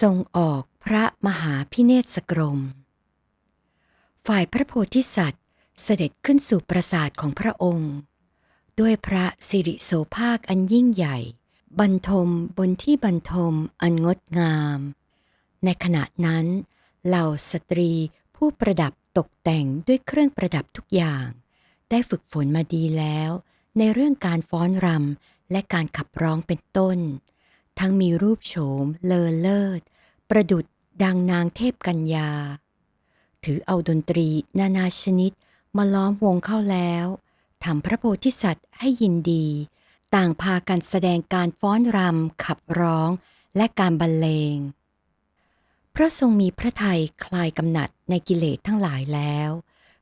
ทรงออกพระมหาพิเนศกรม ฝ่ายพระโพธิสัตว์เสด็จขึ้นสู่ปราสาทของพระองค์ ด้วยพระสิริโสภาคอันยิ่งใหญ่ บรรทมบนที่บรรทมอันงดงาม ในขณะนั้นเหล่าสตรีผู้ประดับตกแต่งด้วยเครื่องประดับทุกอย่าง ได้ฝึกฝนมาดีแล้ว ในเรื่องการฟ้อนรำและการขับร้องเป็นต้น ทั้งมีรูปโฉมเลอเลิศ ประดุดดังนางเทพกัญญา ถือเอาดนตรีนานาชนิดมาล้อมวงเข้าแล้วทำพระโพธิสัตว์ให้ยินดี ต่างพากันแสดงการฟ้อนรำขับร้องและการบรรเลง พระทรงมีพระทัยคลายกำหนัดในกิเลสทั้งหลายแล้ว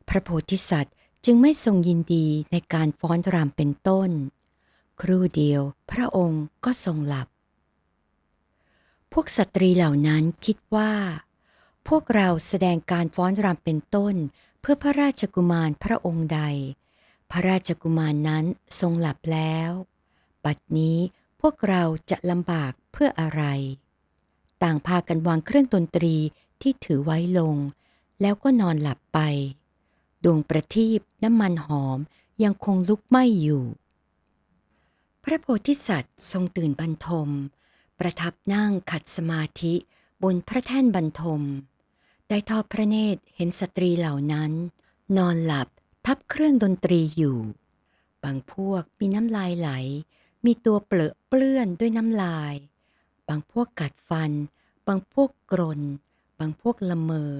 พระโพธิสัตว์จึงไม่ทรงยินดีในการฟ้อนรำเป็นต้น ครู่เดียวพระองค์ก็ทรงหลับ พวกสตรีเหล่านั้นคิดว่า พวกเราแสดงการฟ้อนรำเป็นต้น เพื่อพระราชกุมารพระองค์ใด พระราชกุมารนั้นทรงหลับแล้วบัดนี้พวกเราจะลำบากเพื่ออะไร ต่างพากันวางเครื่องดนตรีที่ถือไว้ลง แล้วก็นอนหลับไป ดวงประทีปน้ำมันหอมยังคงลุกไหม้อยู่ พระโพธิสัตว์ทรงตื่นบรรทม ประทับนั่งขัดสมาธิบนพระแท่นบรรทม ได้ทอดพระเนตรเห็นสตรีเหล่านั้น นอนหลับทับเครื่องดนตรีอยู่ บางพวกมีน้ำลายไหล มีตัวเปลอะเปลื้อนด้วยน้ำลาย บางพวกกัดฟัน บางพวกกรน บางพวกละเมอ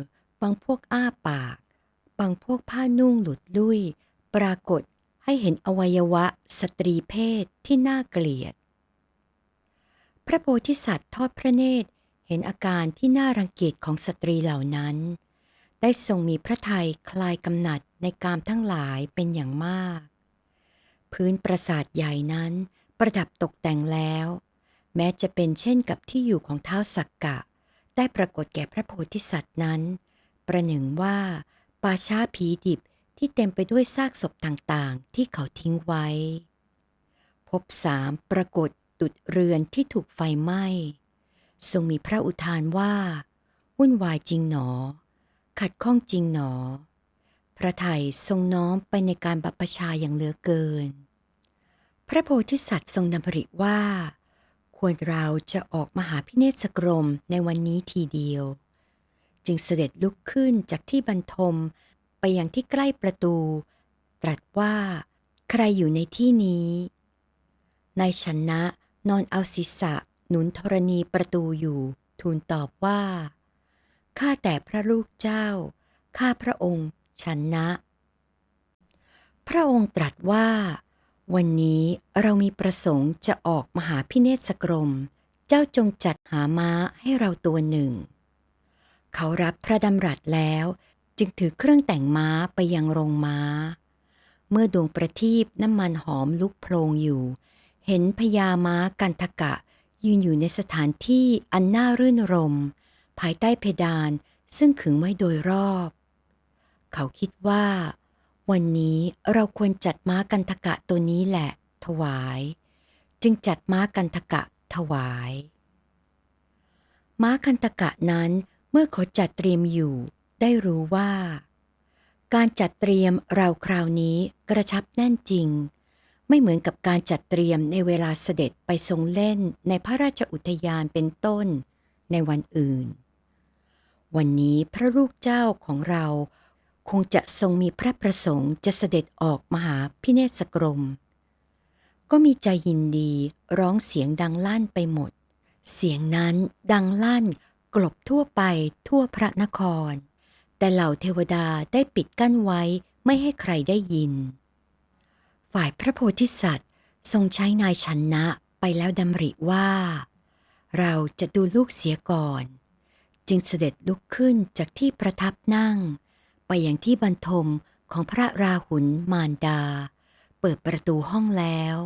บางพวกอ้าปาก บางพวกผ้านุ่งหลุดลุ่ยปรากฏให้เห็นอวัยวะสตรีเพศที่น่าเกลียด พระโพธิสัตว์ทอดพระเนตรเห็นอาการที่น่ารังเกียจของสตรีเหล่านั้น ได้ทรงมีพระทัยคลายกำหนัดในกามทั้งหลายเป็นอย่างมาก พื้นปราสาทใหญ่นั้นประดับตกแต่งแล้ว แม้จะเป็นเช่นกับที่อยู่ของเท้าสักกะ ได้ปรากฏแก่พระโพธิสัตว์นั้น ประหนึ่งว่าป่าช้าผีดิบที่เต็มไปด้วยซากศพต่างๆ ที่เขาทิ้งไว้ พบสามปรากฏ ดุดเรือนที่ถูกไฟไหม้ ทรงมีพระอุทานว่า วุ่นวายจริงหนอ ขัดข้องจริงหนอ พระไทยทรงน้อมไปในการบัพชาอย่างเหลือเกิน พระโพธิสัตว์ทรงดำริว่า ควรเราจะออกมหาพิเนศกรมในวันนี้ทีเดียว จึงเสด็จลุกขึ้นจากที่บรรทมไปยังที่ใกล้ประตู ตรัสว่า ใครอยู่ในที่นี้นายชนะ นอนเอาศีรษะหนุนธรณีประตูอยู่ ทูลตอบว่า ข้าแต่พระลูกเจ้า ข้าพระองค์ชนะ พระองค์ตรัสว่า วันนี้เรามีประสงค์จะออกมหาพิเนศกรม เจ้าจงจัดหาม้าให้เราตัวหนึ่ง เขารับพระดำรัสแล้วจึงถือเครื่องแต่งม้าไปยังโรงม้า เมื่อดวงประทีปน้ำมันหอมลุกโพลงอยู่ เห็นพญาม้ากันทกะ ยืนอยู่ในสถานที่อันน่ารื่นรม ภายใต้เพดานซึ่งขึงไว้โดยรอบ เขาคิดว่า วันนี้เราควรจัดม้ากันทกะตัวนี้แหละ ถวาย จึงจัดม้ากันทกะถวาย ม้ากันตกะนั้นเมื่อเขาจัดเตรียมอยู่ได้รู้ว่า การจัดเตรียมเราคราวนี้กระชับแน่นจริง ไม่เหมือนกับการจัดเตรียมในเวลาเสด็จไปทรงเล่นในพระราชอุทยานเป็นต้นในวันอื่น วันนี้พระลูกเจ้าของเราคงจะทรงมีพระประสงค์จะเสด็จออกมหาพิเนศกรม ก็มีใจยินดีร้องเสียงดังลั่นไปหมด เสียงนั้นดังลั่นกลบทั่วไปทั่วพระนคร แต่เหล่าเทวดาได้ปิดกั้นไว้ไม่ให้ใครได้ยิน ฝ่ายพระโพธิสัตว์ทรงใช้นายชนนะไปแล้วดำริว่า เราจะดูลูกเสียก่อน จึงเสด็จลุกขึ้นจากที่ประทับนั่ง ไปอย่างที่บรรทมของพระราหุลมารดา เปิดประตูห้องแล้ว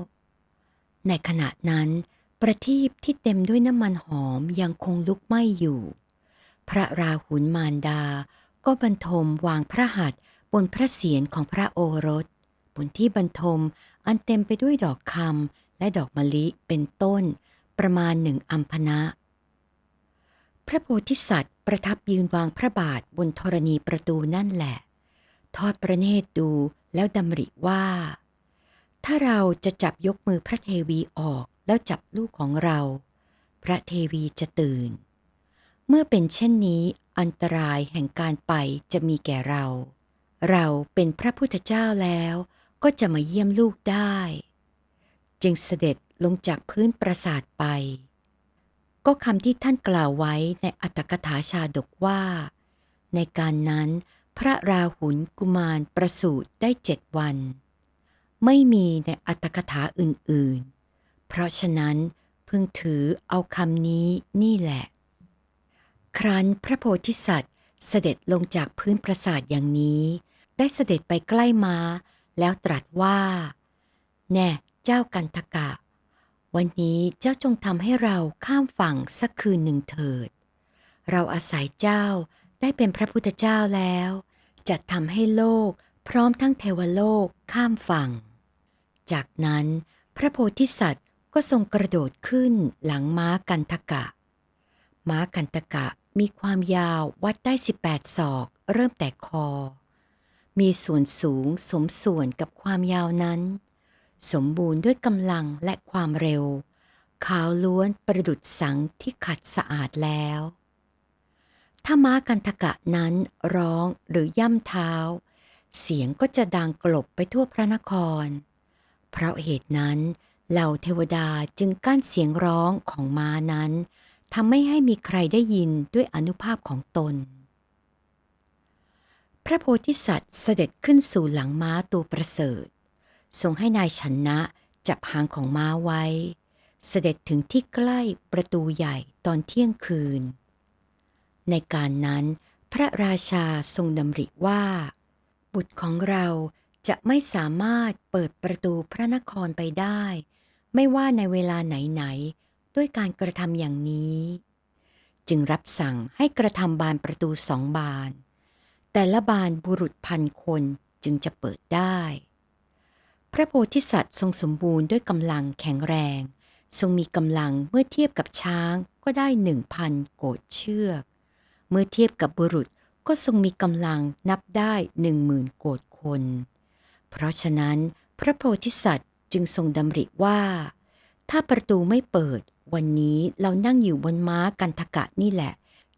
ในขณะนั้นประทีปที่เต็มด้วยน้ำมันหอมยังคงลุกไหม้อยู่ พระราหุลมารดา ก็บรรทมวางพระหัตถ์บนพระเศียรของพระโอรส บนที่บรรทม อันเต็มไปด้วยดอกคำและดอกมะลิเป็นต้น ประมาณหนึ่งอัมพนะ พระโพธิสัตว์ประทับยืนวางพระบาทบนธรณีประตูนั่นแหละ ทอดพระเนตรดูแล้วดำริว่า ถ้าเราจะจับยกมือพระเทวีออกแล้วจับลูกของเรา พระเทวีจะตื่น เมื่อเป็นเช่นนี้อันตรายแห่งการไปจะมีแก่เรา เราเป็นพระพุทธเจ้าแล้ว ก็จะมาเยี่ยมลูกได้ จึงเสด็จลงจากพื้นปราสาทไป ก็คำที่ท่านกล่าวไว้ในอัตถกถาชาดกว่า ในการนั้นพระราหุลกุมารประสูติได้เจ็ดวัน ไม่มีในอัตถกถาอื่นๆ เพราะฉะนั้นพึงถือเอาคำนี้นี่แหละ ครั้นพระโพธิสัตว์เสด็จลงจากพื้นปราสาทอย่างนี้ ได้เสด็จไปใกล้ม้า แล้วตรัสว่า แน่เจ้ากันทกะ วันนี้เจ้าจงทำให้เราข้ามฝั่งสักคืนหนึ่งเถิด เราอาศัยเจ้าได้เป็นพระพุทธเจ้าแล้ว จะทำให้โลกพร้อมทั้งเทวโลกข้ามฝั่ง จากนั้นพระโพธิสัตว์ก็ทรงกระโดดขึ้นหลังม้ากันทกะ ม้ากันตกะมีความยาววัดได้ 18 ศอก เริ่มแต่คอ มีส่วนสูงสมส่วนกับความยาวนั้น สมบูรณ์ด้วยกำลังและความเร็ว ขาวล้วนประดุดสังที่ขัดสะอาดแล้ว ถ้าม้ากันทกะนั้นร้องหรือย่ำเท้า เสียงก็จะดังกลบไปทั่วพระนคร เพราะเหตุนั้นเหล่าเทวดาจึงกั้นเสียงร้องของม้านั้นทำไม่ให้มีใครได้ยินด้วยอนุภาพของตน พระโพธิสัตว์เสด็จขึ้นสู่หลังม้าตัวประเสริฐทรงให้นายชนะจับหางของม้าไว้ เสด็จถึงที่ใกล้ประตูใหญ่ตอนเที่ยงคืน ในการนั้น พระราชาทรงดำริว่า บุตรของเราจะไม่สามารถเปิดประตูพระนครไปได้ ไม่ว่าในเวลาไหนๆด้วยการกระทำอย่างนี้ จึงรับสั่งให้กระทำบานประตูสองบาน แต่ละบานบุรุษพันคนจึงจะเปิดได้ พระโพธิสัตว์ทรงสมบูรณ์ด้วยกำลังแข็งแรง ทรงมีกำลังเมื่อเทียบกับช้างก็ได้หนึ่งพันโกดเชือก เมื่อเทียบกับบุรุษก็ทรงมีกำลังนับได้หนึ่งหมื่นโกดคน เพราะฉะนั้นพระโพธิสัตว์จึงทรงดำริว่า ถ้าประตูไม่เปิด วันนี้เรานั่งอยู่บนม้ากันทกะนี่แหละ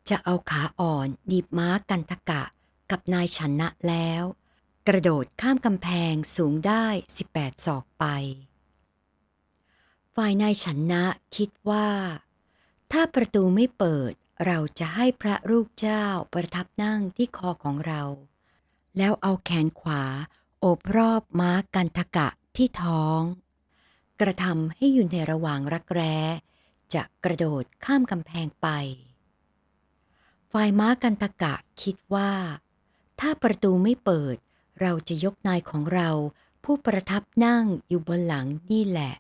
จะเอาขาอ่อนหนีบม้ากันทกะ กับนายชนะแล้ว กระโดดข้ามกำแพงสูงได้ 18 ศอกไป ฝ่ายนายชนะคิดว่า ถ้าประตูไม่เปิดเราจะให้พระลูกเจ้าประทับนั่งที่คอของเรา แล้วเอาแขนขวาโอบรอบม้ากันทกะที่ท้อง กระทำให้อยู่ในระหว่างรักแร้ จะกระโดดข้ามกำแพงไป ฝ่ายม้ากันตะกะคิดว่า ถ้าประตูไม่เปิด เราจะยกนายของเรา ผู้ประทับนั่งอยู่บนหลังนี่แหละ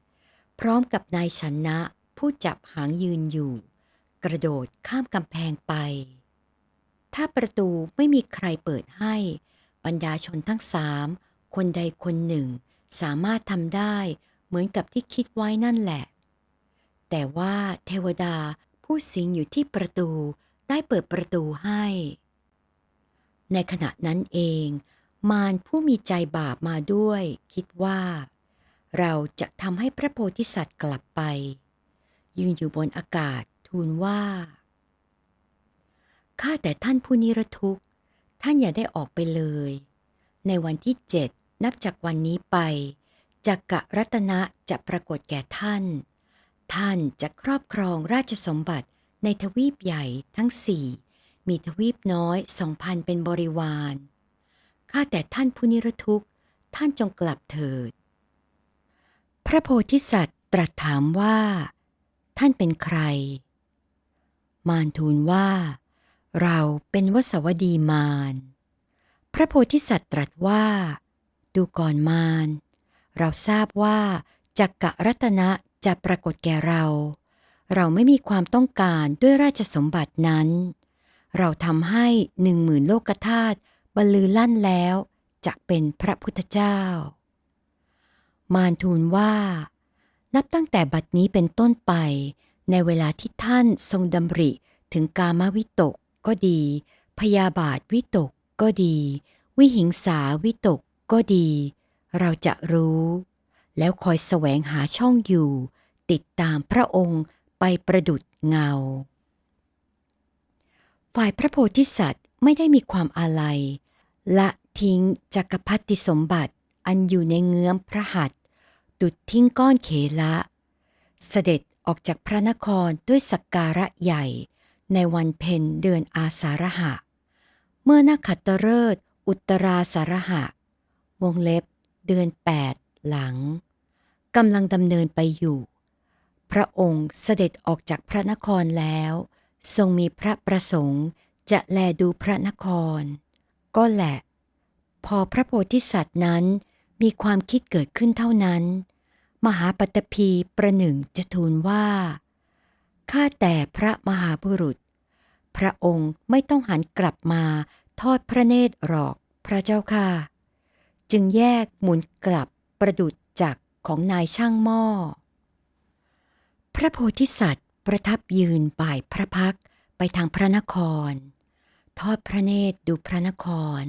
พร้อมกับนายชนะ ผู้จับหางยืนอยู่ กระโดดข้ามกำแพงไป ถ้าประตูไม่มีใครเปิดให้ บรรดาชนทั้งสามคนใดคนหนึ่ง สามารถทำได้เหมือนกับที่คิดไว้นั่นแหละ แต่ว่าเทวดาผู้สิงอยู่ที่ประตูได้เปิดประตูให้ ในขณะนั้นเอง มารผู้มีใจบาปมาด้วย คิดว่า เราจะทำให้พระโพธิสัตว์กลับไป ยืนอยู่บนอากาศทูลว่าข้าแต่ท่านผู้นิรทุกข์ ท่านอย่าได้ออกไปเลย ในวันที่เจ็ดนับจากวันนี้ไปจักกะรัตนะจะปรากฏแก่ท่าน ท่านจะครอบครองราชสมบัติในทวีปใหญ่ทั้งสี่ มีทวีปน้อยสองพันเป็นบริวาร ข้าแต่ท่านผู้นิรทุกข์ ท่านจงกลับเถิด พระโพธิสัตว์ตรัสถามว่า ท่านเป็นใคร มารทูลว่า เราเป็นวสวดีมาร พระโพธิสัตว์ตรัสว่า ดูก่อนมาร เราทราบว่าจักกะรัตนะจะปรากฏแก่เรา เราไม่มีความต้องการด้วยราชสมบัตินั้น เราทำให้หนึ่งหมื่นโลกธาตุบรรลือลั่นแล้วจะเป็นพระพุทธเจ้า มารทูลว่า นับตั้งแต่บัดนี้เป็นต้นไป ในเวลาที่ท่านทรงดำริถึงกามวิตกก็ดี พยาบาทวิตกก็ดี วิหิงสาวิตกก็ดี เราจะรู้ แล้วคอยแสวงหาช่องอยู่ ติดตามพระองค์ไปประดุดเงา ฝ่ายพระโพธิสัตว์ไม่ได้มีความอาลัย ละทิ้งจักรพรรดิสมบัติอันอยู่ในเงื้อมพระหัตถ์ดุดทิ้งก้อนเขละ เสด็จออกจากพระนครด้วยสักการะใหญ่ ในวันเพ็ญเดือนอาสาฬหะ เมื่อนักขัตฤกษ์อุตราสาฬหะ วงเล็บ เดือนแปดหลังกำลังดำเนินไปอยู่ พระองค์เสด็จออกจากพระนครแล้ว ทรงมีพระประสงค์จะแลดูพระนคร ก็แหละ พอพระโพธิสัตว์นั้นมีความคิดเกิดขึ้นเท่านั้น มหาปัตภีประหนึ่งจะทูลว่า ข้าแต่พระมหาบุรุษ พระองค์ไม่ต้องหันกลับมาทอดพระเนตรหรอกพระเจ้าค่ะ จึงแยกหมุนกลับประดุจจักของนายช่างหม้อ พระโพธิสัตว์ ประทับยืนบ่ายพระพักไปทางพระนคร ทอดพระเนตรดูพระนคร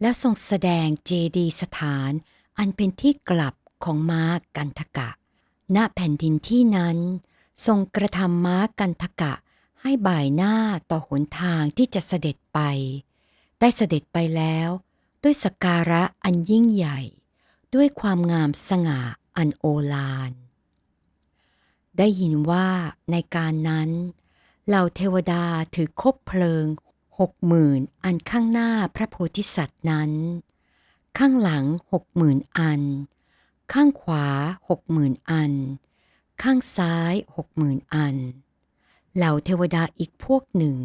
แล้วทรงแสดงเจดีสถาน อันเป็นที่กลับของม้ากันทกะ ณแผ่นดินที่นั้น ทรงกระทำม้ากันทกะให้บ่ายหน้าต่อหนทางที่จะเสด็จไป ได้เสด็จไปแล้ว ด้วยสกการะอันยิ่งใหญ่ ด้วยความงามสง่าอันโอฬาร ได้ยินว่าในการนั้นเหล่าเทวดาถือคบเพลิงหกหมื่นอันข้างหน้าพระโพธิสัตว์นั้น ข้างหลังหกหมื่นอัน ข้างขวาหกหมื่นอัน ข้างซ้ายหกหมื่นอัน เหล่าเทวดาอีกพวกหนึ่ง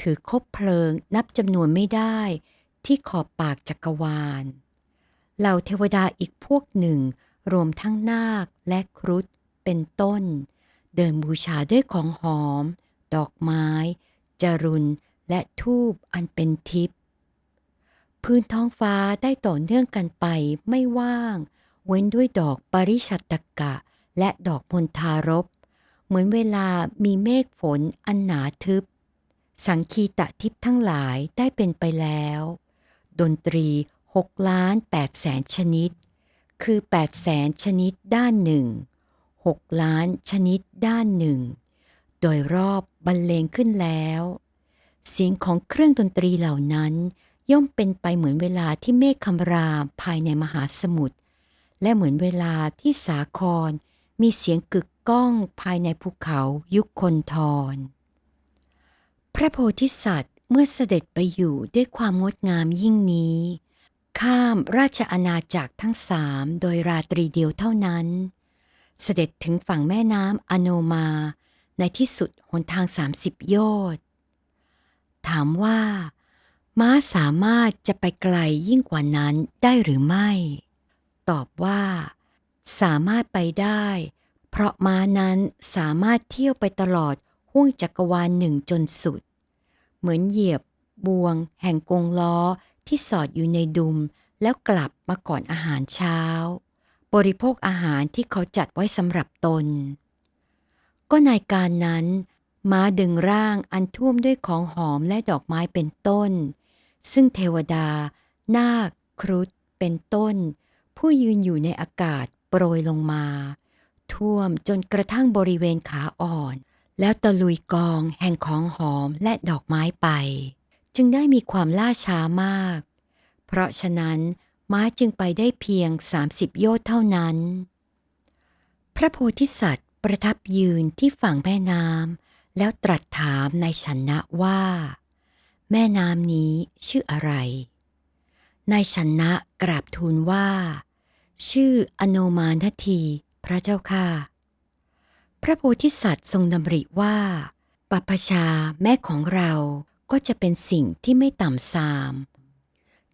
ถือคบเพลิงนับจำนวนไม่ได้ที่ขอบปากจักรวาล เหล่าเทวดาอีกพวกหนึ่งรวมทั้งนาคและครุฑเป็นต้น เดินบูชาด้วยของหอม ดอกไม้ จรุน และทูบอันเป็นทิพย์พื้นท้องฟ้าได้ต่อเนื่องกันไปไม่ว่าง เว้นด้วยดอกปริชัตตกะ และดอกมณฑารบ เหมือนเวลามีเมฆฝนอันหนาทึบ สังคีตะทิพย์ทั้งหลายได้เป็นไปแล้ว ดนตรี6ล้าน8แสนชนิด คือ 8 แสนชนิดด้านหนึ่ง 6 ล้านชนิดด้านหนึ่ง โดยรอบบรรเลงขึ้นแล้ว เสียงของเครื่องดนตรีเหล่านั้น ย่อมเป็นไปเหมือนเวลาที่เมฆคำรามภายในมหาสมุทรและเหมือนเวลาที่สาคร มีเสียงกึกก้องภายในภูเขายุคคนทร พระโพธิสัตว์เมื่อเสด็จไปอยู่ด้วยความงดงามยิ่งนี้ ข้ามราชอาณาจักรทั้งสามโดยราตรีเดียวเท่านั้น เสด็จถึงฝั่งแม่น้ำอโนมา ในที่สุดหนทาง30โยชน์ถามว่า ม้าสามารถจะไปไกลยิ่งกว่านั้นได้หรือไม่ ตอบว่า สามารถไปได้ เพราะม้านั้นสามารถเที่ยวไปตลอดห้วงจักรวาลหนึ่งจนสุด เหมือนเหยียบบวง แห่งกงล้อที่สอดอยู่ในดุมแล้วกลับมาก่อนอาหารเช้า บริโภคอาหารที่เขาจัดไว้สำหรับตน ก็ในการนั้น ม้าดึงร่างอันท่วมด้วยของหอมและดอกไม้เป็นต้น ซึ่งเทวดา นาค ครุฑเป็นต้น ผู้ยืนอยู่ในอากาศโปรยลงมา ท่วมจนกระทั่งบริเวณขาอ่อน แล้วตะลุยกองแห่งของหอมและดอกไม้ไป จึงได้มีความล่าช้ามาก เพราะฉะนั้น ม้าจึงไปได้เพียง 30 โยชน์เท่านั้น พระโพธิสัตว์ประทับยืนที่ฝั่งแม่น้ำแล้วตรัสถามในชนะว่า แม่น้ำนี้ชื่ออะไร นายชนะกราบทูลว่า ชื่ออโนมานทีพระเจ้าค่ะ พระโพธิสัตว์ทรงดำริว่าปัพชาแม่ของเราก็จะเป็นสิ่งที่ไม่ต่ำซาม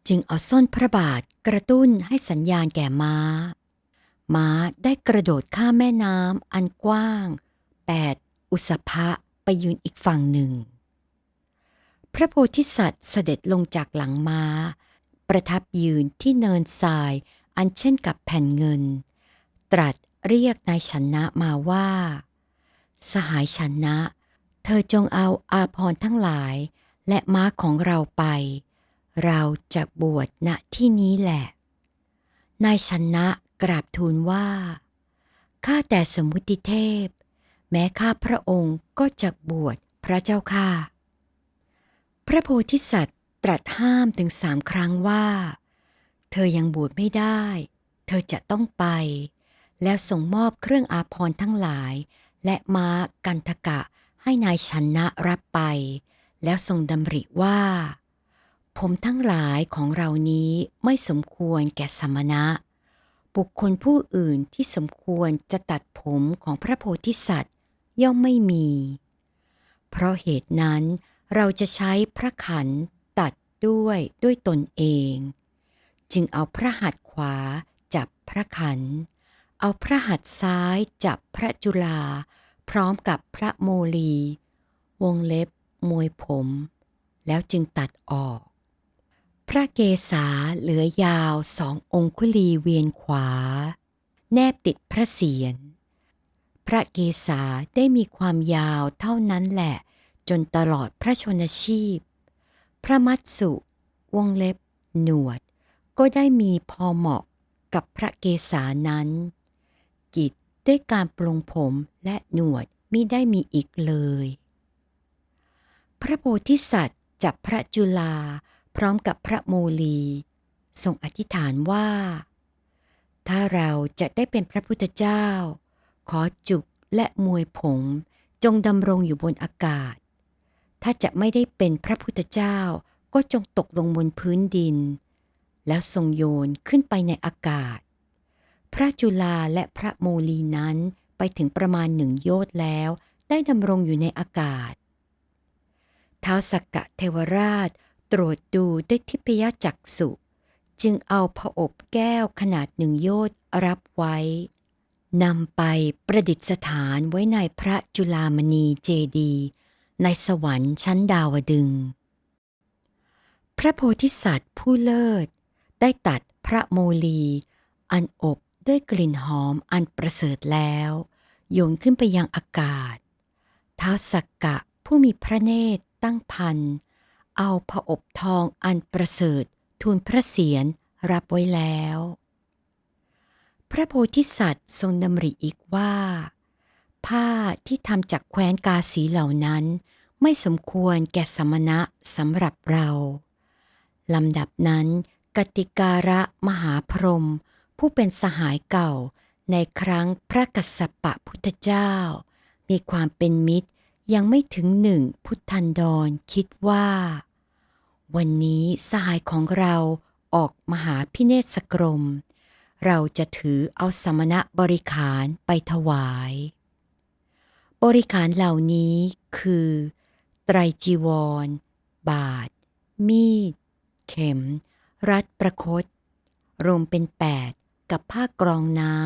จึงเอาส้นพระบาทกระตุ้นให้สัญญาณแก่ม้า ม้าได้กระโดดข้ามแม่น้ำอันกว้าง 8 อุสภะไปยืนอีกฝั่งหนึ่ง พระโพธิสัตว์เสด็จลงจากหลังม้า ประทับยืนที่เนินทรายอันเช่นกับแผ่นเงิน ตรัสเรียกนายชนะมาว่า สหายชนะ เธอจงเอาอาพรณ์ทั้งหลายและม้าของเราไป เราจะบวชณที่นี้แหละ นายชนะกราบทูลว่า ข้าแต่สมุติเทพ แม้ข้าพระองค์ก็จะบวชพระเจ้าค่ะ พระโพธิสัตว์ตรัสห้ามถึงสามครั้งว่า เธอยังบวชไม่ได้ เธอจะต้องไป แล้วส่งมอบเครื่องอาภรณ์ทั้งหลาย และม้ากันทกะให้นายชนะรับไป แล้วทรงดำริว่า ผมทั้งหลายของเรานี้ไม่สมควรแก่สมณะ บุคคลผู้อื่นที่สมควรจะตัดผมของพระโพธิสัตว์ย่อมไม่มี เพราะเหตุนั้นเราจะใช้พระขันตัดด้วยด้วยตนเอง จึงเอาพระหัตถ์ขวาจับพระขัน เอาพระหัตถ์ซ้ายจับพระจุลา พร้อมกับพระโมลี วงเล็บมวยผม แล้วจึงตัดออก พระเกศาเหลือยาวสององคุลีเวียนขวา แนบติดพระเศียร พระเกศาได้มีความยาวเท่านั้นแหละ จนตลอดพระชนชีพ พระมัตสุ วงเล็บ หนวด ก็ได้มีพอเหมาะกับพระเกศานั้น กิจด้วยการปลงผมและหนวดมิได้มีอีกเลย พระโพธิสัตว์จับพระจุลา พร้อมกับพระโมลีทรงอธิษฐานว่า ถ้าเราจะได้เป็นพระพุทธเจ้า ขอจุกและมวยผมจงดำรงอยู่บนอากาศ ถ้าจะไม่ได้เป็นพระพุทธเจ้าก็จงตกลงบนพื้นดิน แล้วทรงโยนขึ้นไปในอากาศ พระจุลาและพระโมลีนั้นไปถึงประมาณหนึ่งโยชน์แล้วได้ดำรงอยู่ในอากาศท้าวสักกะเทวราช ตรวจดูด้วยทิพยจักษุจึงเอาผอบแก้วขนาดหนึ่งโยชน์รับไว้นำไปประดิษฐานไว้ในพระจุลามณีเจดี ในสวรรค์ชั้นดาวดึง พระโพธิสัตว์ผู้เลิศ ได้ตัดพระโมลี อันอบด้วยกลิ่นหอมอันประเสริฐแล้ว โยนขึ้นไปยังอากาศ ท้าวสักกะผู้มีพระเนตรตั้งพัน เอาผอบทองอันประเสริฐทูลพระเศียรรับไว้แล้ว พระโพธิสัตว์ทรงดำริอีกว่า ผ้าที่ทำจากแคว้นกาสีเหล่านั้นไม่สมควรแก่สมณะสำหรับเราลำดับนั้น กติการะมหาพรหมผู้เป็นสหายเก่าในครั้งพระกัสสปะพุทธเจ้า มีความเป็นมิตร ยังไม่ถึงหนึ่งพุทธันดรคิดว่า วันนี้สหายของเราออกมหาพิเนศกรม เราจะถือเอาสมณะบริขารไปถวาย บริขารเหล่านี้คือ ไตรจีวร บาท มีด เข็ม รัดประคต รวมเป็นแปดกับผ้ากรองน้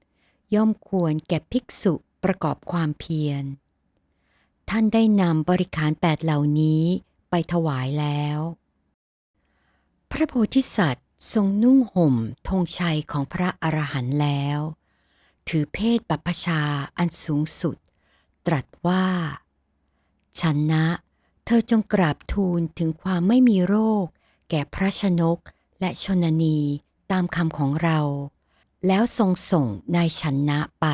ำย่อมควรแก่ภิกษุประกอบความเพียร ท่านได้นำบริขารแปดเหล่านี้ไปถวายแล้ว พระโพธิสัตว์ทรงนุ่งห่มธงชัยของพระอรหันต์แล้ว ถือเพศบัพชาอันสูงสุด ตรัสว่าชนนะเธอจงกราบทูลถึงความไม่มีโรค แก่พระชนกและชนนีตามคำของเรา แล้วทรงส่งนายชนนะไป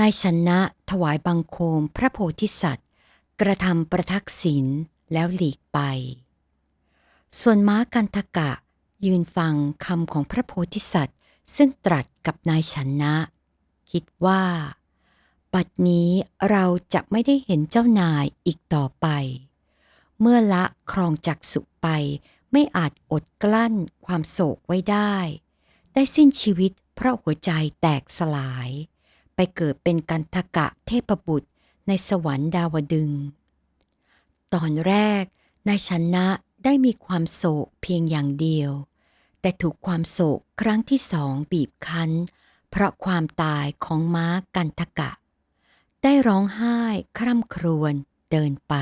นายชนะถวายบังคมพระโพธิสัตว์ กระทำประทักษิณแล้วหลีกไป ส่วนม้ากันทกะยืนฟังคำของพระโพธิสัตว์ ซึ่งตรัสกับนายชนนะ คิดว่า ปัดนี้เราจะไม่ได้เห็นเจ้านายอีกต่อไป เมื่อละครองจักสุไปไม่อาจอดกลั้นความโศกไว้ได้ ได้สิ้นชีวิตเพราะหัวใจแตกสลาย ไปเกิดเป็นกันทกะเทพบุตรในสวรรค์ดาวดึง ตอนแรกนายชนะได้มีความโศกเพียงอย่างเดียว แต่ถูกความโศกครั้งที่สองบีบคั้น เพราะความตายของม้ากันทกะ ได้ร้องไห้คร่ำครวญเดินไป